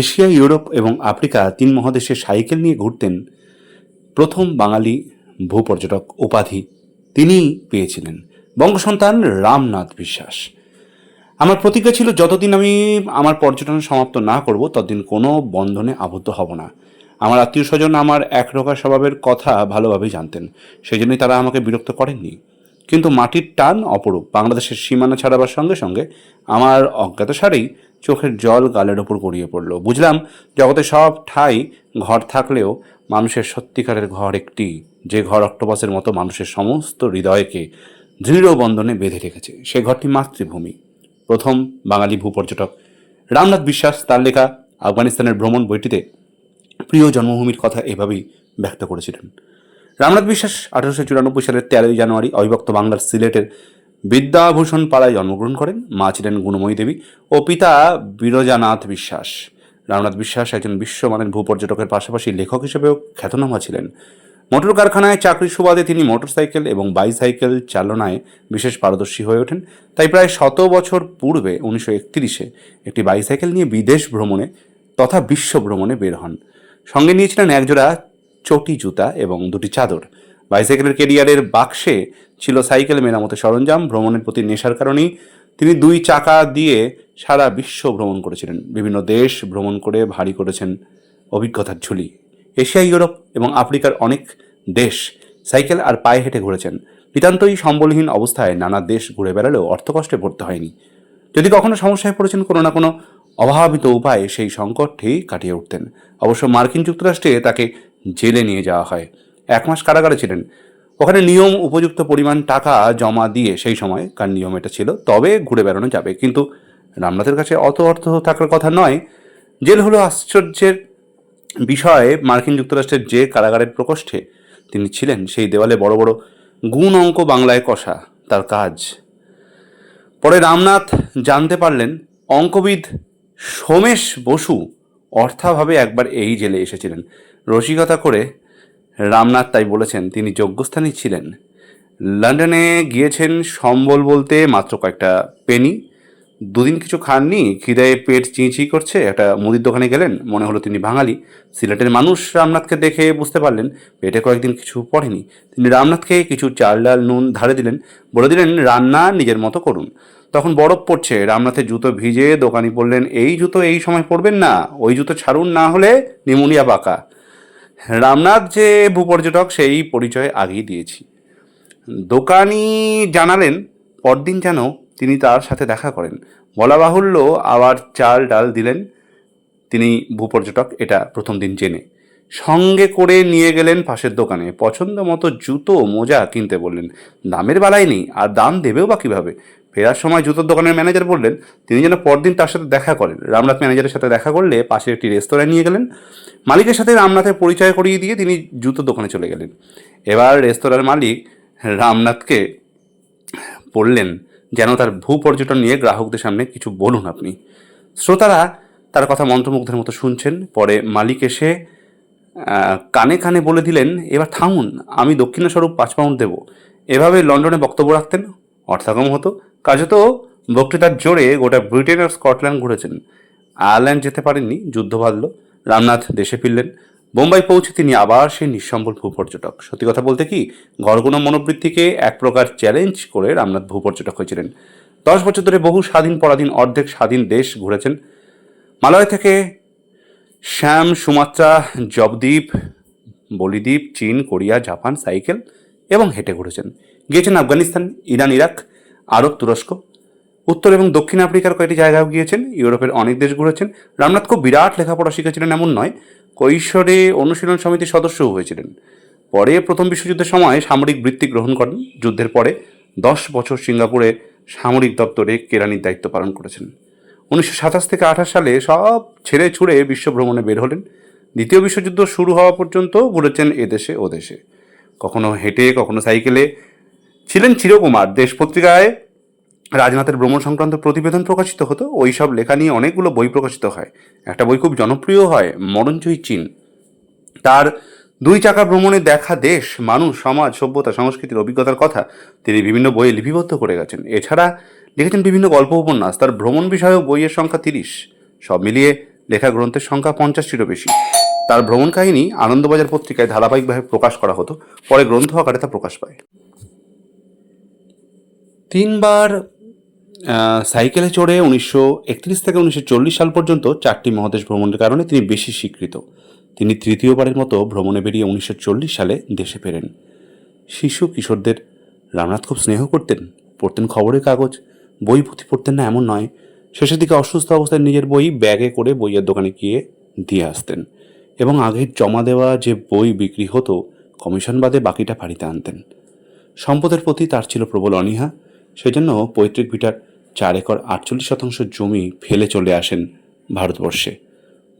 Asia, Europe এবং Africa তিন মহাদেশে সাইকেল নিয়ে ঘুরতেন প্রথম বাঙালি ভূপর্যটক উপাধি তিনিই পেয়েছিলেন। বঙ্গসন্তান রামনাথ বিশ্বাস। আমার প্রতিজ্ঞা ছিল, যতদিন আমি আমার পর্যটন সমাপ্ত না করব, ততদিন কোনো বন্ধনে আবদ্ধ হব না। আমার আত্মীয় স্বজন আমার একরোখা স্বভাবের কথা ভালোভাবেই জানতেন সেই জন্যই তারা আমাকে বিরক্ত করেননি। কিন্তু মাটির টান অপরূপ। বাংলাদেশের সীমানা ছাড়াবার সঙ্গে সঙ্গে আমার অজ্ঞাতসারেই চোখের জল গালের ওপর গড়িয়ে পড়ল। বুঝলাম, জগতে সব ঠাই ঘর থাকলেও মানুষের সত্যিকারের ঘর একটি, যে ঘর অক্টোপাসের মতো মানুষের সমস্ত হৃদয়কে দৃঢ় বন্ধনে বেঁধে রেখেছে। সে ঘরটি মাতৃভূমি, প্রথম বাঙালি ভূপর্যটক রামনাথ বিশ্বাস তার লেখা আফগানিস্তানের ভ্রমণ বইটিতে প্রিয় জন্মভূমির কথা এভাবেই ব্যক্ত করেছিলেন। রামনাথ বিশ্বাস আঠারোশো চুরানব্বই সালের তেরোই জানুয়ারি অবিভক্ত বাংলার সিলেটের বিদ্যাভূষণ পাড়ায় জন্মগ্রহণ করেন। মা ছিলেন গুণময়ী দেবী ও পিতা বিরজানাথ বিশ্বাস। রামনাথ বিশ্বাস একজন বিশ্বমানের ভূপর্যটকের পাশাপাশি লেখক হিসেবেও খ্যাতনামা ছিলেন। মোটর কারখানায় চাকরির সুবাদে তিনি মোটরসাইকেল এবং বাইসাইকেল চালনায় বিশেষ পারদর্শী হয়ে ওঠেন। তাই প্রায় শত বছর পূর্বে উনিশশো একত্রিশে একটি বাইসাইকেল নিয়ে বিদেশ ভ্রমণে তথা বিশ্ব ভ্রমণে বের হন। সঙ্গে নিয়েছিলেন একজোড়া চটি জুতা এবং দুটি চাদর। বাইসাইকেলের কেরিয়ারের বাক্সে ছিল সাইকেল মেরামতের সরঞ্জাম, ভ্রমণের প্রতি নেশার কারণেই তিনি দুই চাকা দিয়ে সারা বিশ্ব ভ্রমণ করেছিলেন। বিভিন্ন দেশ ভ্রমণ করে ভারী করেছেন অভিজ্ঞতার ঝুলি। এশিয়া, ইউরোপ এবং আফ্রিকার অনেক দেশ সাইকেল আর পায়ে হেঁটে ঘুরেছেন। নিতান্তই সম্বলহীন অবস্থায় নানা দেশ ঘুরে বেড়ালেও অর্থকষ্টে পড়তে হয়নি। যদি কখনো সমস্যায় পড়েছেন কোনো না কোনো অভাবিত উপায়ে সেই সংকটটি কাটিয়ে উঠতেন। অবশ্য মার্কিন যুক্তরাষ্ট্রে তাকে জেলে নিয়ে যাওয়া হয়। এক মাস কারাগারে ছিলেন। ওখানে নিয়ম উপযুক্ত পরিমাণ টাকা জমা দিয়ে সেই সময় কার নিয়ম এটা ছিল, তবে ঘুরে বেড়ানো যাবে। কিন্তু রামনাথের কাছে অত অর্থ থাকার কথা নয়। জেল হলো আশ্চর্যের বিষয়ে। মার্কিন যুক্তরাষ্ট্রের যে কারাগারের প্রকোষ্ঠে তিনি ছিলেন, সেই দেওয়ালে বড় বড় গুণ অঙ্ক বাংলায় কষা তার কাজ। পরে রামনাথ জানতে পারলেন, অঙ্কবিদ সোমেশ বসু অর্থাভাবে একবার এই জেলে এসেছিলেন। রসিকতা করে রামনাথ তাই বলেছেন, তিনি যোগ্যস্থানেই ছিলেন। লন্ডনে গিয়েছেন সম্বল বলতে মাত্র কয়েকটা পেনি। দুদিন কিছু খাননি খিদায় পেট চিঁচি করছে, একটা মুদির দোকানে গেলেন, মনে হলো তিনি বাঙালি। সিলেটের মানুষ রামনাথকে দেখে বুঝতে পারলেন, পেটে কয়েকদিন কিছু পড়েনি। তিনি রামনাথকে কিছু চাল ডাল, নুন ধারে দিলেন, বলে দিলেন, রান্না নিজের মতো করুন। তখন বরফ পড়ছে, রামনাথের জুতো ভিজে দোকানি বললেন, এই জুতো এই সময় পরবেন না, ওই জুতো ছাড়ুন না হলে নিমোনিয়া বাঁকা রামনাথ যে ভূপর্যটক, সেই পরিচয় আগেই দিয়েছি। দোকানি জানালেন, পরদিন যেন তিনি তার সাথে দেখা করেন। বলা বাহুল্য, আবার চাল ডাল দিলেন। তিনি ভূপর্যটক, এটা প্রথম দিন জেনে। সঙ্গে করে নিয়ে গেলেন পাশের দোকানে। পছন্দ মতো জুতো মোজা কিনতে বললেন, দামের বেলায় নেই, আর দাম দেবেও বা কীভাবে? ফেরার সময় জুতোর দোকানের ম্যানেজার বললেন, তিনি যেন পরদিন তার সাথে দেখা করেন। রামনাথ ম্যানেজারের সাথে দেখা করলে পাশে একটি রেস্তোরাঁয় নিয়ে গেলেন। মালিকের সাথে রামনাথের পরিচয় করিয়ে দিয়ে তিনি জুতোর দোকানে চলে গেলেন। এবার রেস্তোরাঁর মালিক রামনাথকে বললেন, যেন তার ভূ পর্যটন নিয়ে গ্রাহকদের সামনে কিছু বলুন আপনি। শ্রোতারা তার কথা মন্ত্রমুগ্ধের মতো শুনছেন। পরে মালিক এসে কানে কানে বলে দিলেন, এবার থামুন, আমি দক্ষিণস্বরূপ পাঁচ পাউন্ড দেব। এভাবে লন্ডনে বক্তব্য রাখতেন অর্থাগম হতো। কাজত বক্তৃতার জোরে গোটা ব্রিটেন আর স্কটল্যান্ড ঘুরেছেন। আয়ারল্যান্ড যেতে পারেননি, যুদ্ধ বাঁধল, রামনাথ দেশে ফিরলেন। বোম্বাই পৌঁছে তিনি আবার সেই নিঃসম্বল ভূপর্যটক। সত্যি কথা বলতে কি ঘরগুনো মনোবৃত্তিকে এক প্রকার চ্যালেঞ্জ করে রামনাথ ভূপর্যটক হয়েছিলেন। দশ বছর ধরে বহু স্বাধীন পরাধীন অর্ধেক স্বাধীন দেশ ঘুরেছেন। মালয় থেকে শ্যাম, সুমাত্রা জবদ্বীপ বলিদ্বীপ চীন, কোরিয়া, জাপান, সাইকেল এবং হেঁটে ঘুরেছেন। গিয়েছেন আফগানিস্তান, ইরান, ইরাক, আরব, তুরস্ক। উত্তর এবং দক্ষিণ আফ্রিকার কয়েকটি জায়গাও গিয়েছেন, ইউরোপের অনেক দেশ ঘুরেছেন। রামনাথ খুব বিরাট লেখাপড়া শিখেছিলেন, এমন নয়, কৈশোরে অনুশীলন সমিতির সদস্যও হয়েছিলেন। পরে প্রথম বিশ্বযুদ্ধের সময় সামরিক বৃত্তি গ্রহণ করেন। যুদ্ধের পরে দশ বছর সিঙ্গাপুরে সামরিক দপ্তরে কেরানির দায়িত্ব পালন করেছেন। উনিশশো সাতাশ থেকে আঠাশ সালে সব ছেড়ে ছুড়ে বিশ্ব ভ্রমণে বের হলেন। দ্বিতীয় বিশ্বযুদ্ধ শুরু হওয়া পর্যন্ত ঘুরেছেন এদেশে ও দেশে। কখনো হেঁটে, কখনো সাইকেলে ছিলেন চিরকুমার। দেশ পত্রিকায় রাজনাথের ভ্রমণ সংক্রান্ত প্রতিবেদন প্রকাশিত হতো। ওই সব লেখা নিয়ে অনেকগুলো বই প্রকাশিত হয়। একটা বই খুব জনপ্রিয় হয়, মরণজয়ী চীন। তার দুই চাকা ভ্রমণে দেখা দেশ, মানুষ, সমাজ, সভ্যতা, সংস্কৃতির অভিজ্ঞতার কথা তিনি বিভিন্ন বইয়ে লিপিবদ্ধ করে গেছেন। এছাড়া লিখেছেন বিভিন্ন গল্প উপন্যাস, তার ভ্রমণ বিষয়ক বইয়ের সংখ্যা তিরিশ। সব মিলিয়ে লেখা গ্রন্থের সংখ্যা পঞ্চাশটিরও বেশি। তার ভ্রমণ কাহিনী আনন্দবাজার পত্রিকায় ধারাবাহিকভাবে প্রকাশ করা হতো, পরে গ্রন্থ আকারে তা প্রকাশ পায়। তিনবার সাইকেলে চড়ে উনিশশো একত্রিশ থেকে উনিশশো চল্লিশ সাল পর্যন্ত চারটি মহাদেশ ভ্রমণের কারণে তিনি বেশি স্বীকৃত। তিনি তৃতীয়বারের মতো ভ্রমণে বেরিয়ে উনিশশো চল্লিশ সালে দেশে ফেরেন। শিশু কিশোরদের রামনাথ খুব স্নেহ করতেন, পড়তেন খবরের কাগজ বই পুঁথি পড়তেন না, এমন নয়। শেষের দিকে অসুস্থ অবস্থায় নিজের বই ব্যাগে করে বইয়ের দোকানে গিয়ে দিয়ে আসতেন এবং আগের জমা দেওয়া যে বই বিক্রি হতো, কমিশন বাদে বাকিটা বাড়িতে আনতেন। সম্পদের প্রতি তার ছিল প্রবল অনীহা। সেজন্য পৈতৃক ভিটার চার একর আটচল্লিশ শতাংশ জমি ফেলে চলে আসেন ভারতবর্ষে।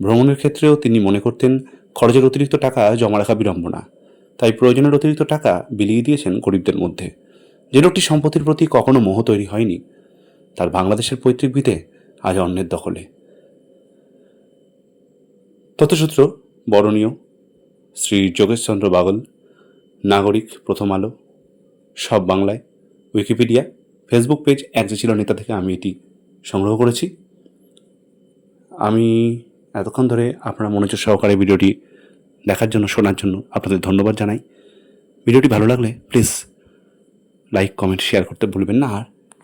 ভ্রমণের ক্ষেত্রেও তিনি মনে করতেন, খরচের অতিরিক্ত টাকা জমা রাখা বিড়ম্বনা। তাই প্রয়োজনের অতিরিক্ত টাকা বিলিয়ে দিয়েছেন গরিবদের মধ্যে। যে লোকটি সম্পত্তির প্রতি কখনো মোহ তৈরি হয়নি তার বাংলাদেশের পৈতৃক ভিতে আজ অন্যের দখলে। তথ্যসূত্র, বরণীয়, শ্রী যোগেশচন্দ্র বাগল, নাগরিক, প্রথম আলো, সব বাংলায়, উইকিপিডিয়া, ফেসবুক পেজ, এক যে ছিল নেতা থেকে আমি এটি সংগ্রহ করেছি। আমি এতক্ষণ ধরে আপনারা মনোযোগ সহকারে ভিডিওটি দেখার জন্য, শোনার জন্য আপনাদের ধন্যবাদ জানাই। ভিডিওটি ভালো লাগলে প্লিজ লাইক, কমেন্ট, শেয়ার করতে ভুলবেন না। আর